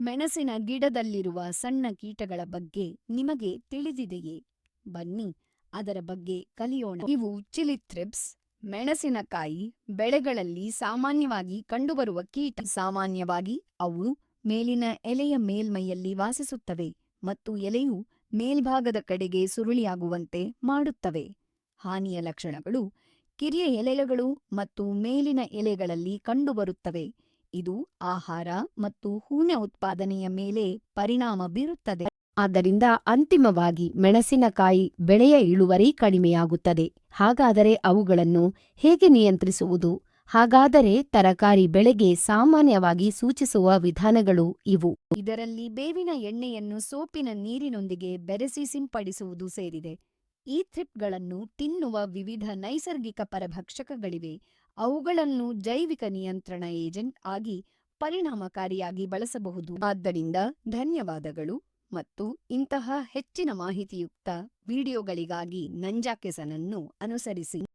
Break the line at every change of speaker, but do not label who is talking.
ಮೆಣಸಿನ ಗಿಡದಲ್ಲಿರುವ ಸಣ್ಣ ಕೀಟಗಳ ಬಗ್ಗೆ ನಿಮಗೆ ತಿಳಿದಿದೆಯೇ? ಬನ್ನಿ, ಅದರ ಬಗ್ಗೆ ಕಲಿಯೋಣ. ಇವು ಚಿಲಿಥ್ರಿಪ್ಸ್ ಮೆಣಸಿನಕಾಯಿ, ಬೆಳೆಗಳಲ್ಲಿ ಸಾಮಾನ್ಯವಾಗಿ ಕಂಡುಬರುವ ಕೀಟ. ಸಾಮಾನ್ಯವಾಗಿ, ಅವು ಮೇಲಿನ ಎಲೆಯ ಮೇಲ್ಮೈಯಲ್ಲಿ ವಾಸಿಸುತ್ತವೆ ಮತ್ತು ಎಲೆಯು ಮೇಲ್ಭಾಗದ ಕಡೆಗೆ ಸುರುಳಿಯಾಗುವಂತೆ ಮಾಡುತ್ತವೆ. ಹಾನಿಯ ಲಕ್ಷಣಗಳು ಕಿರಿಯ ಎಲೆಗಳು ಮತ್ತು ಮೇಲಿನ ಎಲೆಗಳಲ್ಲಿ ಕಂಡುಬರುತ್ತವೆ. ಇದು ಆಹಾರ ಮತ್ತು ಹೂನ್ಯ ಉತ್ಪಾದನೆಯ ಮೇಲೆ ಪರಿಣಾಮ ಬೀರುತ್ತದೆ.
ಆದ್ದರಿಂದ ಅಂತಿಮವಾಗಿ ಮೆಣಸಿನಕಾಯಿ ಬೆಳೆಯ ಇಳುವರಿ ಕಡಿಮೆಯಾಗುತ್ತದೆ. ಹಾಗಾದರೆ ಅವುಗಳನ್ನು ಹೇಗೆ ನಿಯಂತ್ರಿಸುವುದು? ಹಾಗಾದರೆ ತರಕಾರಿ ಬೆಳೆಗೆ ಸಾಮಾನ್ಯವಾಗಿ ಸೂಚಿಸುವ ವಿಧಾನಗಳು ಇವು.
ಇದರಲ್ಲಿ ಬೇವಿನ ಎಣ್ಣೆಯನ್ನು ಸೋಪಿನ ನೀರಿನೊಂದಿಗೆ ಬೆರೆಸಿ ಸಿಂಪಡಿಸುವುದು ಸೇರಿದೆ. ಈ ಥ್ರಿಪ್ಗಳನ್ನು ತಿನ್ನುವ ವಿವಿಧ ನೈಸರ್ಗಿಕ ಪರಭಕ್ಷಕಗಳಿವೆ. ಅವುಗಳನ್ನು ಜೈವಿಕ ನಿಯಂತ್ರಣ ಏಜೆಂಟ್ ಆಗಿ ಪರಿಣಾಮಕಾರಿಯಾಗಿ ಬಳಸಬಹುದು. ಆದ್ದರಿಂದ ಧನ್ಯವಾದಗಳು ಮತ್ತು ಇಂತಹ ಹೆಚ್ಚಿನ ಮಾಹಿತಿಯುಕ್ತ ವಿಡಿಯೋಗಳಿಗಾಗಿ ನಂಜಾಕೆಸನನ್ನು ಅನುಸರಿಸಿ.